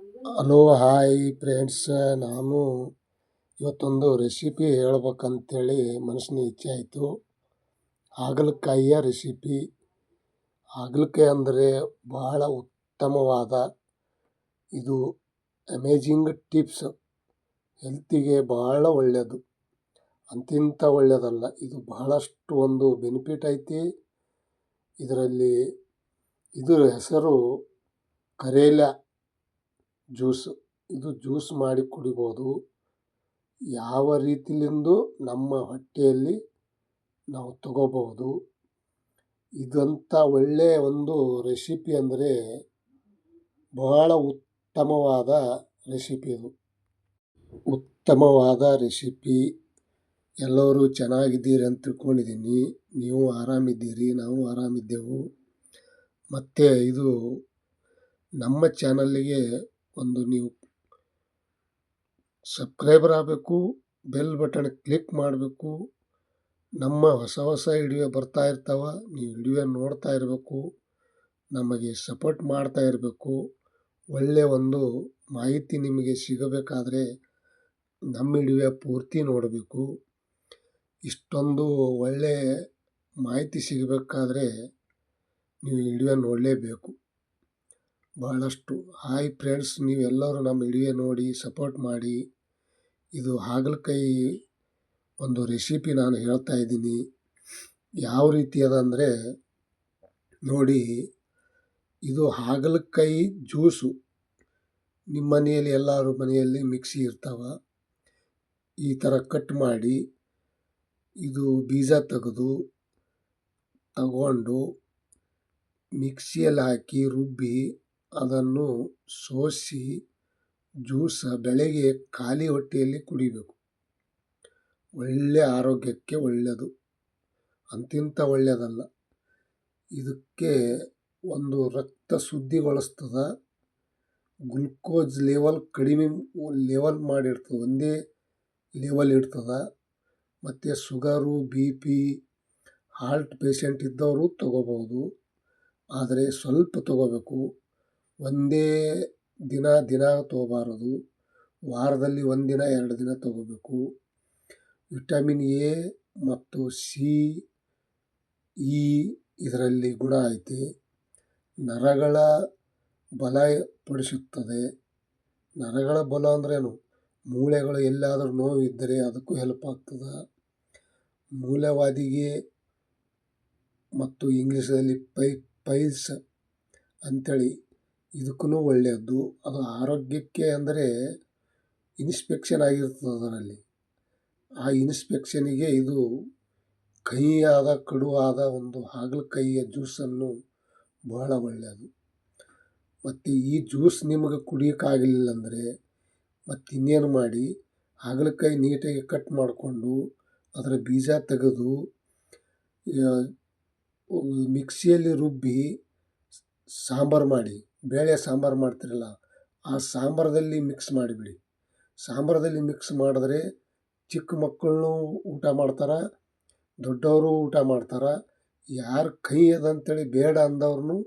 Hello hi friends. ನಾನು ಇವತ್ತೊಂದು recipe ಹೇಳ್ಬೇಕಂತೇಳಿ ಮನಸ್ಸಿನ ಇಚ್ಛೆ ಆಯಿತು. ಹಾಗಲಕಾಯಿಯ ರೆಸಿಪಿ. ಹಾಗಲಕಾಯಿ ಅಂದರೆ ಬಹಳ ಉತ್ತಮವಾದ, ಇದು ಅಮೇಜಿಂಗ್ ಟಿಪ್ಸ್. ಹೆಲ್ತಿಗೆ ಬಹಳ ಒಳ್ಳೆಯದು ಅಂತಿಂತ ಒಳ್ಳೆಯದಲ್ಲ ಇದು ಬಹಳಷ್ಟು ಒಂದು ಬೆನಿಫಿಟ್ ಐತಿ. ಇದರಲ್ಲಿ, ಇದರ ಹೆಸರು ಕರೇಲ. ಜ್ಯೂಸ್, ಇದು ಜ್ಯೂಸ್ ಮಾಡಿ ಕುಡಿಬೋದು. ಯಾವ ರೀತಿಲಿಂದು ನಮ್ಮ ಹೊಟ್ಟೆಯಲ್ಲಿ ನಾವು ತಗೋಬಹುದು. ಇದಂಥ ಒಳ್ಳೆಯ ಒಂದು ರೆಸಿಪಿ ಅಂದರೆ ಬಹಳ ಉತ್ತಮವಾದ ರೆಸಿಪಿ ಇದು. ಉತ್ತಮವಾದ ರೆಸಿಪಿ. ಎಲ್ಲರೂ ಚೆನ್ನಾಗಿದ್ದೀರಿ ಅಂತ ತಿಳ್ಕೊಂಡಿದ್ದೀನಿ. ನೀವು ಆರಾಮಿದ್ದೀರಿ, ನಾವು ಆರಾಮಿದ್ದೆವು. ಮತ್ತು ಇದು ನಮ್ಮ ಚಾನಲ್ಲಿಗೆ ಒಂದು ನೀವು ಸಬ್ಸ್ಕ್ರೈಬರ್ ಆಗಬೇಕು ಬೆಲ್ ಬಟನ್ ಕ್ಲಿಕ್ ಮಾಡಬೇಕು, ನಮ್ಮ ಹೊಸ ಹೊಸ ವಿಡಿಯೋ ಬರ್ತಾ ಇರ್ತಾವೆ, ನೀವು ವಿಡಿಯೋ ನೋಡ್ತಾ ಇರಬೇಕು, ನಮಗೆ ಸಪೋರ್ಟ್ ಮಾಡ್ತಾ ಇರಬೇಕು ಒಳ್ಳೆಯ ಒಂದು ಮಾಹಿತಿ ನಿಮಗೆ ಸಿಗಬೇಕಾದರೆ ನಮ್ಮ ವಿಡಿಯೋ ಪೂರ್ತಿ ನೋಡಬೇಕು. ಇಷ್ಟೊಂದು ಒಳ್ಳೆಯ ಮಾಹಿತಿ ಸಿಗಬೇಕಾದ್ರೆ ನೀವು ವಿಡಿಯೋ ನೋಡಲೇಬೇಕು. ಭಾಳಷ್ಟು ಹಾಯ್ ಫ್ರೆಂಡ್ಸ್, ನೀವೆಲ್ಲರೂ ನಮ್ಮ ವಿಡಿಯೋ ನೋಡಿ, ಸಪೋರ್ಟ್ ಮಾಡಿ. ಇದು ಹಾಗಲಕಾಯಿ ಒಂದು ರೆಸಿಪಿ ನಾನು ಹೇಳ್ತಾ ಇದ್ದೀನಿ. ಯಾವ ರೀತಿ ಅದಂದರೆ ನೋಡಿ, ಇದು ಹಾಗಲಕಾಯಿ ಜ್ಯೂಸು. ನಿಮ್ಮ ಮನೆಯಲ್ಲಿ, ಎಲ್ಲರ ಮನೆಯಲ್ಲಿ ಮಿಕ್ಸಿ ಇರ್ತಾವೆ. ಈ ಥರ ಕಟ್ ಮಾಡಿ, ಇದು ಬೀಜ ತೆಗೆದು, ತಗೊಂಡು, ಮಿಕ್ಸಿಯಲ್ಲಿ ಹಾಕಿ ರುಬ್ಬಿ ಅದನ್ನು ಸೋಸಿ ಜ್ಯೂಸ ಬೆಳಗ್ಗೆ ಖಾಲಿ ಹೊಟ್ಟೆಯಲ್ಲಿ ಕುಡಿಬೇಕು. ಒಳ್ಳೆಯ ಆರೋಗ್ಯಕ್ಕೆ ಒಳ್ಳೆಯದು ಅಂತಿಂತ ಒಳ್ಳೆಯದಲ್ಲ ಇದಕ್ಕೆ ಒಂದು ರಕ್ತ ಶುದ್ಧಿಗೊಳಿಸ್ತದೆ. ಗ್ಲುಕೋಸ್ ಲೆವೆಲ್ ಕಡಿಮೆ ಲೆವೆಲ್ ಮಾಡಿರ್ತದೆ. ಒಂದೇ ಲೆವೆಲ್ ಇರ್ತದೆ. ಮತ್ತು sugar, B P, heart patient ಇದ್ದವರು ತೊಗೋಬೋದು ಆದರೆ ಸ್ವಲ್ಪ ತೊಗೋಬೇಕು. ಒಂದೇ ದಿನ ದಿನ ತೊಗೋಬಾರದು. ವಾರದಲ್ಲಿ ಒಂದಿನ ದಿನ, ಎರಡು ದಿನ ತೊಗೋಬೇಕು. ವಿಟಮಿನ್ ಎ ಮತ್ತು ಸಿ, ಇ ಇದರಲ್ಲಿ ಗುಣ ಐತೆ. ನರಗಳ ಬಲ ಪಡಿಸುತ್ತದೆ. ನರಗಳ ಬಲ ಅಂದ್ರೇನು ಮೂಳೆಗಳು ಎಲ್ಲಾದರೂ ನೋವಿದ್ದರೆ ಅದಕ್ಕೂ ಹೆಲ್ಪ್ ಆಗ್ತದೆ. ಮೂಲವಾದಿಗೆ ಮತ್ತು ಇಂಗ್ಲೀಷಲ್ಲಿ ಪೈ, ಪೈಲ್ಸ್ ಅಂಥೇಳಿ ಇದಕ್ಕೂ ಒಳ್ಳೆಯದು ಅದು ಆರೋಗ್ಯಕ್ಕೆ ಅಂದರೆ ಇನ್ಸ್ಪೆಕ್ಷನ್ ಆಗಿರ್ತದೆ ಅದರಲ್ಲಿ. ಆ ಇನ್ಸ್ಪೆಕ್ಷನಿಗೆ ಇದು ಕಹಿಯಾದ, ಕಡುವಾದ ಒಂದು ಹಾಗಲಕಾಯಿಯ ಜ್ಯೂಸನ್ನು ಬಹಳ ಒಳ್ಳೆಯದು. ಮತ್ತು ಈ ಜ್ಯೂಸ್ ನಿಮಗೆ ಕುಡಿಯೋಕ್ಕಾಗಲಿಲ್ಲ ಅಂದರೆ ಮತ್ತು ಇನ್ನೇನು ಮಾಡಿ? ಹಾಗಲಕಾಯಿ ನೀಟಾಗಿ ಕಟ್ ಮಾಡಿಕೊಂಡು ಅದರ ಬೀಜ ತೆಗೆದು ಮಿಕ್ಸಿಯಲ್ಲಿ ರುಬ್ಬಿ ಸಾಂಬಾರು ಮಾಡಿ. ಬೇಳೆ ಸಾಂಬಾರು ಮಾಡ್ತಿರಲ್ಲ, ಆ ಸಾಂಬಾರದಲ್ಲಿ ಮಿಕ್ಸ್ ಮಾಡಿಬಿಡಿ. ಸಾಂಬಾರದಲ್ಲಿ ಮಿಕ್ಸ್ ಮಾಡಿದ್ರೆ ಚಿಕ್ಕ ಮಕ್ಕಳೂ ಊಟ ಮಾಡ್ತಾರೆ, ದೊಡ್ಡವರು ಊಟ ಮಾಡ್ತಾರೆ, ಯಾರ ಕೈ ಅದಂತೇಳಿ ಬೇಡ ಅಂದವ್ರು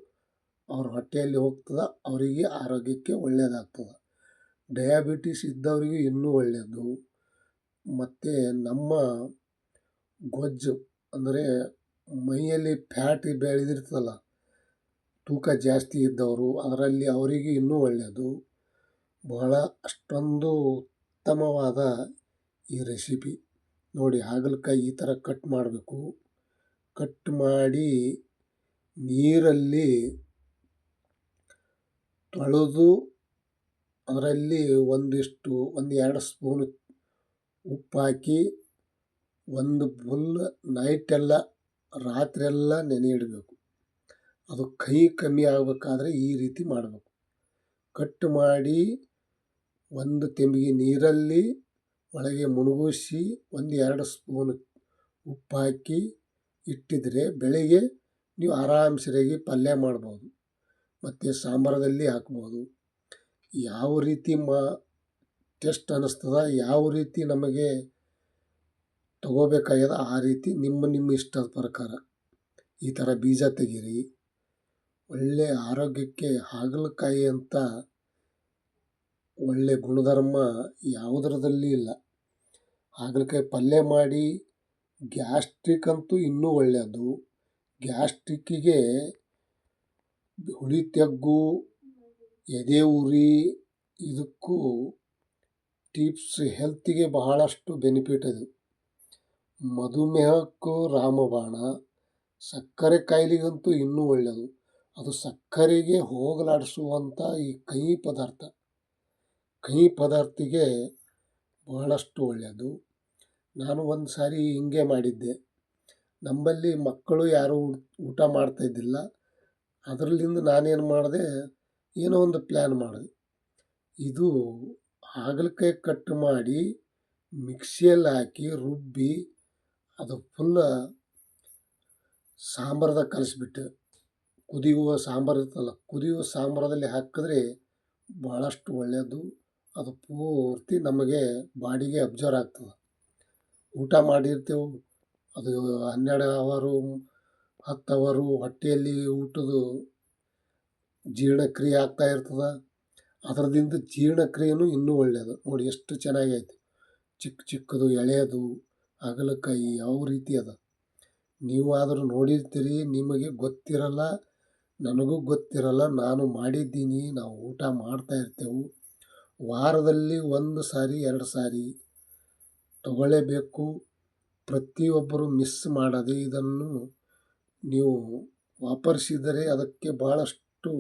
ಅವ್ರ ಹೊಟ್ಟೆಯಲ್ಲಿ ಹೋಗ್ತದೆ, ಅವರಿಗೆ ಆರೋಗ್ಯಕ್ಕೆ ಒಳ್ಳೆಯದಾಗ್ತದೆ ಡಯಾಬಿಟಿಸ್ ಇದ್ದವರಿಗೆ ಇನ್ನೂ ಒಳ್ಳೆಯದು ಮತ್ತು ನಮ್ಮ ಗೊಜ್ಜು ಅಂದರೆ ಮೈಯಲ್ಲಿ ಫ್ಯಾಟ್ ಬೆಳೆದಿರ್ತದಲ್ಲ ತೂಕ ಜಾಸ್ತಿ ಇದ್ದವರು, ಅದರಲ್ಲಿ ಅವರಿಗೆ ಇನ್ನೂ ಒಳ್ಳೆಯದು. ಬಹಳ ಅಷ್ಟೊಂದು ಉತ್ತಮವಾದ ಈ ರೆಸಿಪಿ. ನೋಡಿ, ಹಾಗಲಕಾಯಿ ಈ ಥರ ಕಟ್ ಮಾಡಬೇಕು. ಕಟ್ ಮಾಡಿ ನೀರಲ್ಲಿ ತೊಳೆದು ಅದರಲ್ಲಿ ಒಂದಿಷ್ಟು, ಒಂದು ಎರಡು ಸ್ಪೂನ್ ಉಪ್ಪು ಹಾಕಿ ಒಂದು ಫುಲ್ ನೈಟೆಲ್ಲ ರಾತ್ರಿಯೆಲ್ಲ ನೆನೆ ಇಡಬೇಕು ಅದು ಕಹಿ ಕಮ್ಮಿ ಆಗಬೇಕಾದ್ರೆ ಈ ರೀತಿ ಮಾಡಬೇಕು. ಕಟ್ ಮಾಡಿ ಒಂದು ತೆಂಬಿಗೆ ನೀರಲ್ಲಿ ಒಳಗೆ ಮುಳುಗಿಸಿ ಒಂದು ಎರಡು ಸ್ಪೂನ್ ಉಪ್ಪು ಹಾಕಿ ಇಟ್ಟಿದ್ರೆ ಬೆಳಿಗ್ಗೆ ನೀವು ಆರಾಮ್ ಸರಿಯಾಗಿ ಪಲ್ಯ ಮಾಡ್ಬೋದು, ಮತ್ತು ಸಾಂಬಾರದಲ್ಲಿ ಹಾಕ್ಬೋದು. ಯಾವ ರೀತಿ ಮಾ ಟೆಸ್ಟ್ ಅನ್ನಿಸ್ತದ, ಯಾವ ರೀತಿ ನಮಗೆ ತಗೋಬೇಕಾಗ್ಯದ ಆ ರೀತಿ ನಿಮ್ಮ ನಿಮ್ಮ ಇಷ್ಟದ ಪ್ರಕಾರ. ಈ ಥರ ಬೀಜ ತೆಗೀರಿ. ಒಳ್ಳೆಯ ಆರೋಗ್ಯಕ್ಕೆ ಹಾಗಲಕಾಯಿ ಅಂತ ಒಳ್ಳೆಯ ಗುಣಧರ್ಮ ಯಾವುದರದಲ್ಲಿ ಇಲ್ಲ. ಹಾಗಲಕಾಯಿ ಪಲ್ಯ ಮಾಡಿ ಗ್ಯಾಸ್ಟ್ರಿಕ್ ಅಂತೂ ಇನ್ನೂ ಒಳ್ಳೆಯದು. ಗ್ಯಾಸ್ಟ್ರಿಕ್ಕಿಗೆ ಹುಳಿ ತೆಗ್ಗು, ಎದೆ ಉರಿ ಇದಕ್ಕೂ ಟಿಪ್ಸ್ ಹೆಲ್ತಿಗೆ ಬಹಳಷ್ಟು ಬೆನಿಫಿಟ್ ಅದು ಮಧುಮೇಹಕ್ಕೂ ರಾಮಬಾಣ, ಸಕ್ಕರೆ ಕಾಯಿಲೆಗಂತೂ ಇನ್ನೂ ಒಳ್ಳೆಯದು. ಅದು ಸಕ್ಕರೆಗೆ ಹೋಗಲಾಡಿಸುವಂಥ ಈ ಕಹಿ ಪದಾರ್ಥ. ಕಹಿ ಪದಾರ್ಥಿಗೆ ಬಹಳಷ್ಟು ಒಳ್ಳೆಯದು. ನಾನು ಒಂದು ಸಾರಿ ಹಿಂಗೆ ಮಾಡಿದ್ದೆ. ನಮ್ಮಲ್ಲಿ ಮಕ್ಕಳು ಯಾರೂ ಊಟ ಮಾಡ್ತಾಯಿದ್ದಿಲ್ಲ ಅದರಲ್ಲಿಂದ ನಾನೇನು ಮಾಡಿದೆ, ಏನೋ ಒಂದು ಪ್ಲ್ಯಾನ್ ಮಾಡಿದೆ. ಇದು ಹಾಗಲಕಾಯಿ ಕಟ್ ಮಾಡಿ ಮಿಕ್ಸಿಯಲ್ಲಿ ಹಾಕಿ ರುಬ್ಬಿ ಅದು ಫುಲ್ಲ ಸಾಂಬಾರ್ದಾಗ ಕಲಿಸ್ಬಿಟ್ಟೆ. ಕುದಿಯುವ ಸಾಂಬಾರು ಇರ್ತದಲ್ಲ ಕುದಿಯುವ ಸಾಂಬಾರದಲ್ಲಿ ಹಾಕಿದ್ರೆ ಭಾಳಷ್ಟು ಒಳ್ಳೆಯದು ಅದು ಪೂರ್ತಿ ನಮಗೆ ಬಾಡಿಗೆ ಅಬ್ಸರ್ವ್ ಆಗ್ತದೆ. ಊಟ ಮಾಡಿರ್ತೇವೆ. ಅದು ಹನ್ನೆರಡು ಅವರು, ಹತ್ತು ಅವರು ಹೊಟ್ಟೆಯಲ್ಲಿ ಊಟದ ಜೀರ್ಣಕ್ರಿಯೆ ಆಗ್ತಾ ಇರ್ತದೆ. ಅದರದಿಂದ ಜೀರ್ಣಕ್ರಿಯೆನೂ ಇನ್ನೂ ಒಳ್ಳೆಯದು ನೋಡಿ ಎಷ್ಟು ಚೆನ್ನಾಗೈತೆ. ಚಿಕ್ಕ ಚಿಕ್ಕದು, ಎಳೆಯದು, ಹಾಗಲಕಾಯಿ ಯಾವ ರೀತಿ ಅದ. ಆದರೂ ನೋಡಿರ್ತೀರಿ, ನಿಮಗೆ ಗೊತ್ತಿರಲ್ಲ. ನನಗೂ ಗೊತ್ತಿರಲ್ಲ, ನಾನು ಮಾಡಿದ್ದೀನಿ, ನಾವು ಊಟ ಮಾಡ್ತಾ ಇರ್ತೇವೆ. ವಾರದಲ್ಲಿ ಒಂದು ಸಾರಿ, ಎರಡು ಸಾರಿ ತಗೊಳ್ಳೇಬೇಕು. ಪ್ರತಿಯೊಬ್ಬರು ಮಿಸ್ ಮಾಡದೆ ಇದನ್ನು ನೀವು ವಾಪರಿಸಿದರೆ ಅದಕ್ಕೆ ಭಾಳಷ್ಟು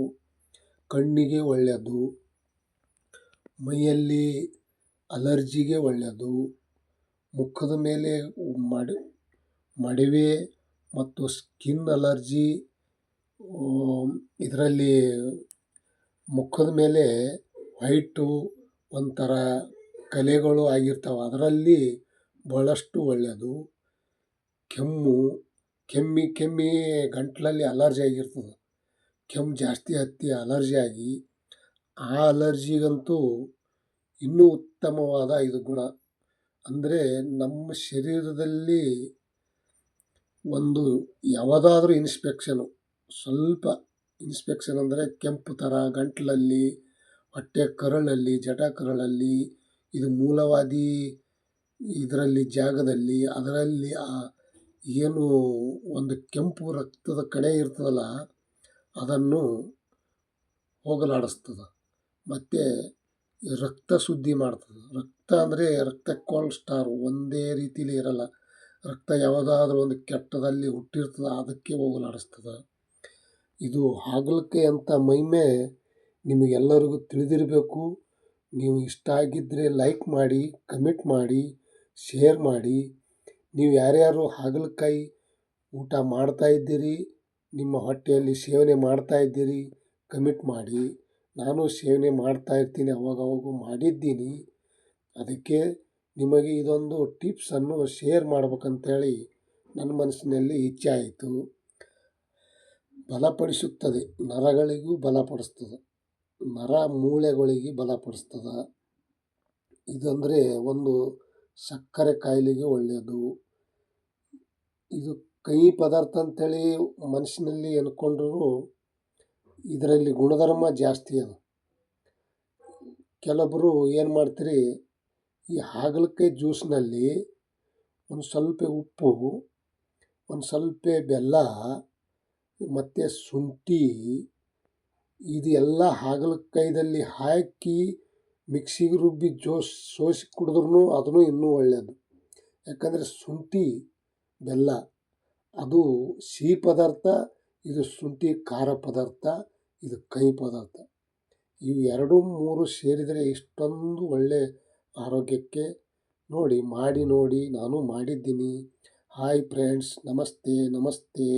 ಕಣ್ಣಿಗೆ ಒಳ್ಳೆಯದು, ಮೈಯಲ್ಲಿ ಅಲರ್ಜಿಗೆ ಒಳ್ಳೆಯದು, ಮುಖದ ಮೇಲೆ ಮಡಿ ಮಡಿವೆ ಮತ್ತು ಸ್ಕಿನ್ ಅಲರ್ಜಿ ಇದರಲ್ಲಿ ಮುಖದ ಮೇಲೆ ವೈಟು ಒಂಥರ ಕಲೆಗಳು ಆಗಿರ್ತಾವೆ. ಅದರಲ್ಲಿ ಭಾಳಷ್ಟು ಒಳ್ಳೆಯದು ಕೆಮ್ಮು, ಕೆಮ್ಮಿ ಕೆಮ್ಮಿ ಗಂಟಲಲ್ಲಿ ಅಲರ್ಜಿ ಆಗಿರ್ತದೆ. ಕೆಮ್ಮು ಜಾಸ್ತಿ ಹತ್ತಿ ಅಲರ್ಜಿ ಆಗಿ, ಆ ಅಲರ್ಜಿಗಂತೂ ಇನ್ನೂ ಉತ್ತಮವಾದ ಇದು ಗುಣ. ಅಂದರೆ ನಮ್ಮ ಶರೀರದಲ್ಲಿ ಒಂದು ಯಾವುದಾದ್ರೂ ಇನ್ಸ್ಪೆಕ್ಷನು. ಸ್ವಲ್ಪ ಇನ್ಸ್ಪೆಕ್ಷನ್ ಅಂದರೆ ಕೆಂಪು ಥರ ಗಂಟಲಲ್ಲಿ, ಹೊಟ್ಟೆ ಕರಳಲ್ಲಿ ಜಟ ಕರಳಲ್ಲಿ, ಇದು ಮೂಲವಾದಿ ಇದರಲ್ಲಿ ಜಾಗದಲ್ಲಿ, ಅದರಲ್ಲಿ ಆ ಏನು ಒಂದು ಕೆಂಪು ರಕ್ತದ ಕಣೆ ಇರ್ತದಲ್ಲ, ಅದನ್ನು ಹೋಗಲಾಡಿಸ್ತದೆ. ಮತ್ತು ರಕ್ತ ಶುದ್ಧಿ ಮಾಡ್ತದೆ. ರಕ್ತ ಅಂದರೆ ರಕ್ತ ಸ್ಟಾರ್ ಒಂದೇ ರೀತಿಲಿ ಇರಲ್ಲ. ರಕ್ತ ಯಾವುದಾದ್ರೂ ಒಂದು ಕೆಟ್ಟದಲ್ಲಿ ಹುಟ್ಟಿರ್ತದೆ, ಅದಕ್ಕೆ ಹೋಗಲಾಡಿಸ್ತದೆ. ಇದು ಹಾಗಲಕಾಯಿ ಅಂತ ಮಹಿಮೆ ನಿಮಗೆಲ್ಲರಿಗೂ ತಿಳಿದಿರಬೇಕು. ನೀವು ಇಷ್ಟ ಆಗಿದ್ದರೆ ಲೈಕ್ ಮಾಡಿ, ಕಮೆಂಟ್ ಮಾಡಿ, ಶೇರ್ ಮಾಡಿ. ನೀವು ಯಾರ್ಯಾರು ಹಾಗಲಕಾಯಿ ಊಟ ಮಾಡ್ತಾ ಇದ್ದೀರಿ, ನಿಮ್ಮ ಹೊಟ್ಟೆಯಲ್ಲಿ ಸೇವನೆ ಮಾಡ್ತಾ ಇದ್ದೀರಿ, ಕಮೆಂಟ್ ಮಾಡಿ. ನಾನು ಸೇವನೆ ಮಾಡ್ತಾ ಇರ್ತೀನಿ, ಅವಾಗವಾಗ ಮಾಡಿದ್ದೀನಿ. ಅದಕ್ಕೆ ನಿಮಗೆ ಇದೊಂದು ಟಿಪ್ಸನ್ನು ಶೇರ್ ಮಾಡ್ಬೇಕಂತೇಳಿ ನನ್ನ ಮನಸ್ಸಿನಲ್ಲಿ ಇಚ್ಛೆ ಆಯಿತು. ಬಲಪಡಿಸುತ್ತದೆ. ನರಗಳಿಗೂ ಬಲಪಡಿಸ್ತದೆ. ನರ ಮೂಳೆಗಳಿಗೆ ಬಲಪಡಿಸ್ತದೆ. ಇದಂದರೆ ಒಂದು ಸಕ್ಕರೆ ಕಾಯಿಲೆಗೆ ಒಳ್ಳೆಯದು. ಇದು ಕಹಿ ಪದಾರ್ಥ ಅಂತೇಳಿ ಮನಸ್ಸಿನಲ್ಲಿ ಅಂದ್ಕೊಂಡ್ರೂ ಇದರಲ್ಲಿ ಗುಣಧರ್ಮ ಜಾಸ್ತಿ ಅದ. ಕೆಲವೊಬ್ಬರು ಏನು ಮಾಡ್ತೀರಿ, ಈ ಹಾಗಲಕಾಯಿ ಜ್ಯೂಸ್ನಲ್ಲಿ ಒಂದು ಸ್ವಲ್ಪ ಉಪ್ಪು, ಒಂದು ಸ್ವಲ್ಪ ಬೆಲ್ಲ ಮತ್ತು ಶುಂಠಿ, ಇದು ಎಲ್ಲ ಹಾಕಿ ಮಿಕ್ಸಿಗೆ ರುಬ್ಬಿ ಜೋಸ್ ಸೋಸಿ ಕುಡಿದ್ರೂ ಅದೂ ಇನ್ನೂ ಒಳ್ಳೆಯದು ಯಾಕಂದರೆ ಶುಂಠಿ ಬೆಲ್ಲ, ಅದು ಸಿಹಿ ಪದಾರ್ಥ, ಇದು ಶುಂಠಿ ಖಾರ ಪದಾರ್ಥ, ಇದು ಕಹಿ ಪದಾರ್ಥ. ಇವು ಎರಡು ಮೂರು ಸೇರಿದರೆ ಇಷ್ಟೊಂದು ಒಳ್ಳೆಯ ಆರೋಗ್ಯಕ್ಕೆ ನೋಡಿ, ಮಾಡಿ ನೋಡಿ, ನಾನು ಮಾಡಿದ್ದೀನಿ. ಹಾಯ್ ಫ್ರೆಂಡ್ಸ್ ನಮಸ್ತೆ ನಮಸ್ತೆ.